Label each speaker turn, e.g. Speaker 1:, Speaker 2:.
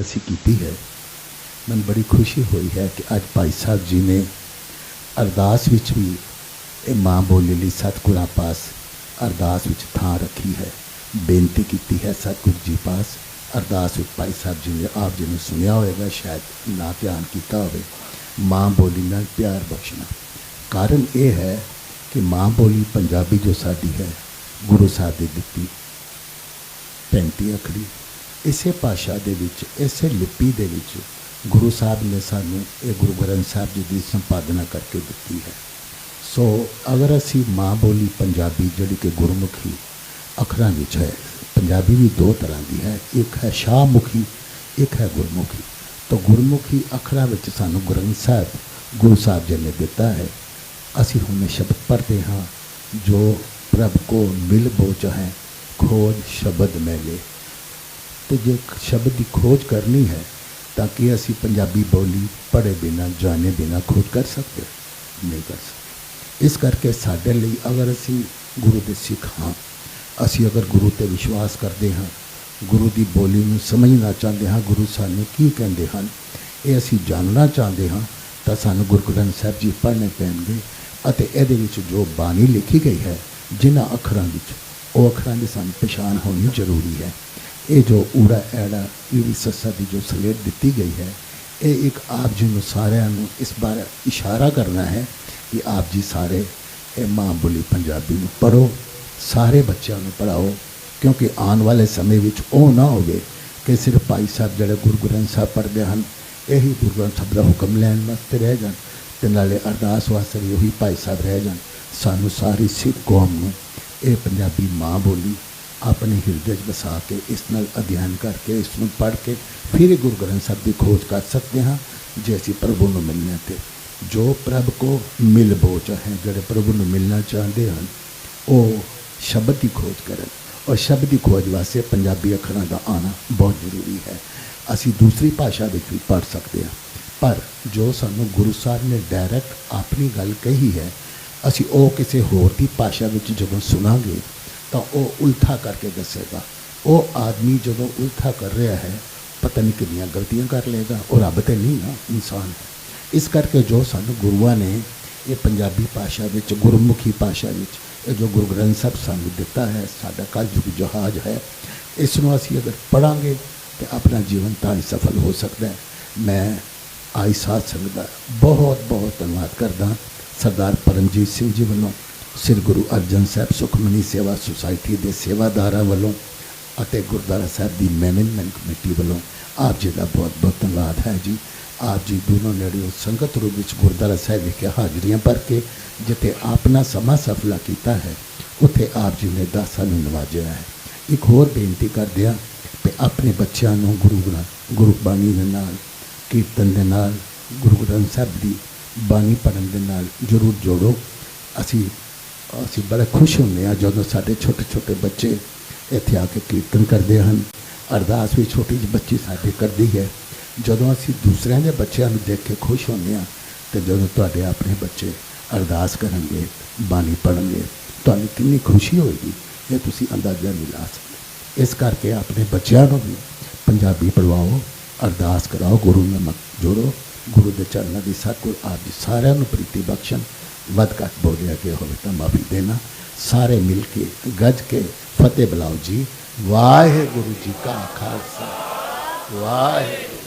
Speaker 1: ਅਸੀਂ ਕੀਤੀ ਹੈ। ਮੈਨੂੰ ਬੜੀ ਖੁਸ਼ੀ ਹੋਈ ਹੈ ਕਿ ਅੱਜ ਭਾਈ ਸਾਹਿਬ ਜੀ ਨੇ ਅਰਦਾਸ ਵਿੱਚ ਵੀ ਇਹ ਮਾਂ ਬੋਲੀ ਲਈ ਸਤਿਗੁਰਾਂ ਪਾਸ ਅਰਦਾਸ ਵਿੱਚ ਥਾਂ ਰੱਖੀ ਹੈ। ਬੇਨਤੀ ਕੀਤੀ ਹੈ ਸਤਿਗੁਰ ਜੀ ਪਾਸ, ਅਰਦਾਸ ਵਿੱਚ ਭਾਈ ਸਾਹਿਬ ਜੀ ਨੇ ਆਪ ਜੀ ਨੂੰ ਸੁਣਿਆ ਹੋਵੇਗਾ, ਸ਼ਾਇਦ ਨਾ ਧਿਆਨ ਕੀਤਾ ਹੋਵੇ। ਮਾਂ ਬੋਲੀ ਨਾਲ ਪਿਆਰ ਬਖਸ਼ਣਾ। ਕਾਰਨ ਇਹ ਹੈ ਕਿ ਮਾਂ ਬੋਲੀ ਪੰਜਾਬੀ ਜੋ ਸਾਡੀ ਹੈ, ਗੁਰੂ ਸਾਹਿਬ ਦੀ ਦਿੱਤੀ 35 ਅੱਖਰੀ ਇਸੇ ਭਾਸ਼ਾ ਦੇ ਵਿੱਚ, ਇਸੇ ਲਿਪੀ ਦੇ ਵਿੱਚ ਗੁਰੂ ਸਾਹਿਬ ਨੇ ਸਾਨੂੰ ਇਹ ਗੁਰੂ ਗ੍ਰੰਥ ਸਾਹਿਬ ਜੀ ਦੀ ਸੰਪਾਦਨਾ ਕਰਕੇ ਦਿੱਤੀ ਹੈ। ਸੋ ਅਗਰ ਅਸੀਂ ਮਾਂ ਬੋਲੀ ਪੰਜਾਬੀ ਜਿਹੜੀ ਕਿ ਗੁਰਮੁਖੀ ਅੱਖਰਾਂ ਵਿੱਚ ਹੈ, ਪੰਜਾਬੀ ਵੀ ਦੋ ਤਰ੍ਹਾਂ ਦੀ ਹੈ, ਇੱਕ ਹੈ ਸ਼ਾਹਮੁਖੀ, ਇੱਕ ਹੈ ਗੁਰਮੁਖੀ, ਤਾਂ ਗੁਰਮੁਖੀ ਅੱਖਰਾਂ ਵਿੱਚ ਸਾਨੂੰ ਗ੍ਰੰਥ ਸਾਹਿਬ, ਗੁਰੂ ਸਾਹਿਬ ਜੀ ਨੇ ਦਿੱਤਾ ਹੈ। ਅਸੀਂ ਹੁਣ ਸ਼ਬਦ ਪੜ੍ਹਦੇ ਹਾਂ, ਜੋ ਪ੍ਰਭ ਕੋ ਮਿਲ ਬੋਚ ਹੈ ਖੋਜ ਸ਼ਬਦ ਮੇਲੇ। ਤੇ ਜੇ ਸ਼ਬਦ ਦੀ ਖੋਜ ਕਰਨੀ ਹੈ, ਤਾਂ ਕਿ ਅਸੀਂ ਪੰਜਾਬੀ ਬੋਲੀ ਪੜ੍ਹੇ ਬਿਨਾਂ, ਜਾਣੇ ਬਿਨਾਂ ਖੋਜ ਕਰ ਸਕਦੇ? ਨਹੀਂ ਕਰ ਸਕਦੇ। ਇਸ ਕਰਕੇ ਸਾਡੇ ਲਈ ਅਗਰ ਅਸੀਂ ਗੁਰੂ ਦੇ ਸਿੱਖ ਹਾਂ, ਅਸੀਂ ਅਗਰ ਗੁਰੂ ਤੇ ਵਿਸ਼ਵਾਸ ਕਰਦੇ ਹਾਂ, ਗੁਰੂ ਦੀ ਬੋਲੀ ਨੂੰ ਸਮਝਣਾ ਚਾਹੁੰਦੇ ਹਾਂ, ਗੁਰੂ ਸਾਨੂੰ ਕੀ ਕਹਿੰਦੇ ਹਨ, ਇਹ ਅਸੀਂ ਜਾਣਨਾ ਚਾਹੁੰਦੇ ਹਾਂ, ਤਾਂ ਸਾਨੂੰ ਗੁਰੂ ਗ੍ਰੰਥ ਸਾਹਿਬ ਜੀ ਪੜ੍ਹਨੇ ਪੈਣਗੇ ਅਤੇ ਇਹਦੇ ਵਿੱਚ ਜੋ ਬਾਣੀ ਲਿਖੀ ਗਈ ਹੈ, ਜਿਨ੍ਹਾਂ ਅੱਖਰਾਂ ਵਿੱਚ, ਉਹ ਅੱਖਰਾਂ ਦੀ ਸਾਨੂੰ ਪਛਾਣ ਹੋਣੀ ਜ਼ਰੂਰੀ ਹੈ। ਇਹ ਜੋ ਊੜਾ ਐੜਾ ਇਹ ਸੱਸਾ ਦੀ ਜੋ ਸਲੇਟ ਦਿੱਤੀ ਗਈ ਹੈ, ਇਹ ਇੱਕ ਆਪ ਜੀ ਨੂੰ ਸਾਰਿਆਂ ਨੂੰ ਇਸ ਬਾਰੇ ਇਸ਼ਾਰਾ ਕਰਨਾ ਹੈ ਕਿ ਆਪ ਜੀ ਸਾਰੇ ਇਹ ਮਾਂ ਬੋਲੀ ਪੰਜਾਬੀ ਨੂੰ ਪੜੋ ਸਾਰੇ ਬੱਚਿਆਂ ਨੂੰ ਪੜਾਓ ਕਿਉਂਕਿ ਆਉਣ ਵਾਲੇ ਸਮੇਂ ਵਿੱਚ ਉਹ ਨਾ ਹੋਵੇ ਕਿ ਸਿਰਫ ਭਾਈ ਸਾਹਿਬ ਜਿਹੜੇ ਗੁਰੂ ਗ੍ਰੰਥ ਸਾਹਿਬ ਪੜ੍ਹਦੇ ਹਨ, ਇਹੀ ਗੁਰੂ ਗ੍ਰੰਥ ਸਾਹਿਬ ਦਾ ਹੁਕਮ ਲੈਣ ਵਾਸਤੇ ਰਹਿ ਜਾਣ ਤੇ ਨਾਲੇ ਅਰਦਾਸ ਵਾਸਤੇ ਵੀ ਉਹੀ ਭਾਈ ਸਾਹਿਬ ਰਹਿ ਜਾਣ। ਸਾਨੂੰ ਸਾਰੀ ਸਿੱਖ ਕੌਮ ਨੂੰ ਇਹ ਪੰਜਾਬੀ ਮਾਂ ਬੋਲੀ ਆਪਣੇ ਹਿਰਦੇ 'ਚ ਵਸਾ ਕੇ ਇਸ ਨਾਲ ਅਧਿਐਨ ਕਰਕੇ ਇਸ ਨੂੰ ਪੜ੍ਹ ਕੇ ਫਿਰ ਗੁਰੂ ਗ੍ਰੰਥ ਸਾਹਿਬ ਦੀ ਖੋਜ ਕਰ ਸਕਦੇ ਹਾਂ, ਜੇ ਅਸੀਂ ਪ੍ਰਭੂ ਨੂੰ ਮਿਲਣੇ ਤੇ। ਜੋ ਪ੍ਰਭ ਕੋ ਮਿਲ ਬੋਚ ਹੈ, ਜਿਹੜੇ ਪ੍ਰਭੂ ਨੂੰ ਮਿਲਣਾ ਚਾਹੁੰਦੇ ਹਨ, ਉਹ ਸ਼ਬਦ ਦੀ ਖੋਜ ਕਰਨ। ਔਰ ਸ਼ਬਦ ਦੀ ਖੋਜ ਵਾਸਤੇ ਪੰਜਾਬੀ ਅੱਖਰਾਂ ਦਾ ਆਉਣਾ ਬਹੁਤ ਜ਼ਰੂਰੀ ਹੈ। ਅਸੀਂ ਦੂਸਰੀ ਭਾਸ਼ਾ ਵਿੱਚ ਵੀ ਪੜ੍ਹ ਸਕਦੇ ਹਾਂ। ਪਰ ਜੋ ਸਾਨੂੰ ਗੁਰੂ ਸਾਹਿਬ ਨੇ ਡਾਇਰੈਕਟ ਆਪਣੀ ਗੱਲ ਕਹੀ ਹੈ, ਅਸੀਂ ਉਹ ਕਿਸੇ ਹੋਰ ਦੀ ਭਾਸ਼ਾ ਵਿੱਚ ਜਦੋਂ ਸੁਣਾਂਗੇ ਤਾਂ ਉਹ ਉਲਥਾ ਕਰਕੇ ਦੱਸੇਗਾ। ਉਹ ਆਦਮੀ ਜਦੋਂ ਉਲਥਾ ਕਰ ਰਿਹਾ ਹੈ, ਪਤਾ ਨਹੀਂ ਕਿੰਨੀਆਂ ਗਲਤੀਆਂ ਕਰ ਲਏਗਾ। ਉਹ ਰੱਬ ਤੇ ਨਹੀਂ ਨਾ, ਇਨਸਾਨ ਹੈ। ਇਸ ਕਰਕੇ ਜੋ ਸਾਨੂੰ ਗੁਰੂਆਂ ਨੇ ਇਹ ਪੰਜਾਬੀ ਭਾਸ਼ਾ ਵਿੱਚ, ਗੁਰਮੁਖੀ ਭਾਸ਼ਾ ਵਿੱਚ, ਇਹ ਜੋ ਗੁਰੂ ਗ੍ਰੰਥ ਸਾਹਿਬ ਸਾਨੂੰ ਦਿੱਤਾ ਹੈ, ਸਾਡਾ ਕਲਯੁਗ ਜਹਾਜ਼ ਹੈ, ਇਸ ਨੂੰ ਅਸੀਂ ਅਗਰ ਪੜਾਂਗੇ ਤੇ ਆਪਣਾ ਜੀਵਨ ਤਾਂ ਹੀ ਸਫਲ ਹੋ ਸਕਦਾ ਹੈ। ਮੈਂ ਆਈ ਸਾਧ ਸੰਗਤ ਦਾ ਬਹੁਤ ਬਹੁਤ ਧੰਨਵਾਦ ਕਰਦਾ ਸਰਦਾਰ ਪਰਮਜੀਤ ਸਿੰਘ ਜੀ ਵੱਲੋਂ ਸ੍ਰੀ ਗੁਰੂ ਅਰਜਨ ਸਾਹਿਬ ਸੁਖਮਨੀ ਸੇਵਾ ਸੁਸਾਇਟੀ ਦੇ ਸੇਵਾਦਾਰਾਂ ਵੱਲੋਂ ਅਤੇ ਗੁਰਦੁਆਰਾ ਸਾਹਿਬ ਦੀ ਮੈਨੇਜਮੈਂਟ ਕਮੇਟੀ ਵੱਲੋਂ ਆਪ ਜੀ ਦਾ ਬਹੁਤ ਬਹੁਤ ਧੰਨਵਾਦ ਹੈ ਜੀ। ਆਪ ਜੀ ਦੋਨੋਂ ਨੇੜਿਓਂ ਸੰਗਤ ਰੂਪ ਵਿੱਚ ਗੁਰਦੁਆਰਾ ਸਾਹਿਬ ਵਿਖੇ ਹਾਜ਼ਰੀਆਂ ਭਰ ਕੇ ਜਿੱਥੇ ਆਪਣਾ ਸਮਾਂ ਸਫਲਾ ਕੀਤਾ ਹੈ, ਉੱਥੇ ਆਪ ਜੀ ਨੇ ਦਾਸਾਂ ਨੂੰ ਨਵਾਜਿਆ ਹੈ। ਇੱਕ ਹੋਰ ਬੇਨਤੀ ਕਰਦੇ ਹਾਂ ਕਿ ਆਪਣੇ ਬੱਚਿਆਂ ਨੂੰ ਗੁਰੂ ਗ੍ਰੰਥ, ਗੁਰੂ ਬਾਣੀ ਦੇ ਨਾਲ, ਕੀਰਤਨ ਦੇ ਨਾਲ, ਗੁਰੂ ਗ੍ਰੰਥ ਸਾਹਿਬ ਦੀ ਬਾਣੀ ਪੜ੍ਹਨ ਦੇ ਨਾਲ ਜ਼ਰੂਰ ਜੋੜੋ। ਅਸੀਂ ਅਸੀਂ ਬੜੇ ਖੁਸ਼ ਹੁੰਦੇ ਹਾਂ ਜਦੋਂ ਸਾਡੇ ਛੋਟੇ ਛੋਟੇ ਬੱਚੇ ਇੱਥੇ ਆ ਕੇ ਕੀਰਤਨ ਕਰਦੇ ਹਨ। ਅਰਦਾਸ ਵੀ ਛੋਟੀ ਜਿਹੀ ਬੱਚੀ ਸਾਡੀ ਕਰਦੀ ਹੈ। ਜਦੋਂ ਅਸੀਂ ਦੂਸਰਿਆਂ ਦੇ ਬੱਚਿਆਂ ਨੂੰ ਦੇਖ ਕੇ ਖੁਸ਼ ਹੁੰਦੇ ਹਾਂ ਤੇ ਜਦੋਂ ਤੁਹਾਡੇ ਆਪਣੇ ਬੱਚੇ ਅਰਦਾਸ ਕਰਨਗੇ, ਬਾਣੀ ਪੜ੍ਹਨਗੇ, ਤੁਹਾਨੂੰ ਕਿੰਨੀ ਖੁਸ਼ੀ ਹੋਏਗੀ, ਇਹ ਤੁਸੀਂ ਅੰਦਾਜ਼ਾ ਨਹੀਂ ਲਾ ਸਕਦੇ। ਇਸ ਕਰਕੇ ਆਪਣੇ ਬੱਚਿਆਂ ਨੂੰ ਵੀ ਪੰਜਾਬੀ ਪੜਵਾਓ ਅਰਦਾਸ ਕਰਾਓ, ਗੁਰੂ ਨਾਲ ਜੋੜੋ, ਗੁਰੂ ਦੇ ਚਰਨਾਂ ਦੀ ਸਤਿਗੁਰ ਆਪ ਜੀ ਸਾਰਿਆਂ ਨੂੰ ਪ੍ਰੀਤੀ ਬਖਸ਼ਣ। ਵੱਧ ਘੱਟ ਬੋਲਿਆ ਗਿਆ ਹੋਵੇ ਤਾਂ ਮਾਫੀ ਦੇਣਾ। ਸਾਰੇ ਮਿਲ ਕੇ ਗੱਜ ਕੇ ਫਤਿਹ ਬੁਲਾਓ ਜੀ। ਵਾਹਿਗੁਰੂ ਜੀ ਕਾ ਖਾਲਸਾ। ਵਾਹਿਗੁਰੂ।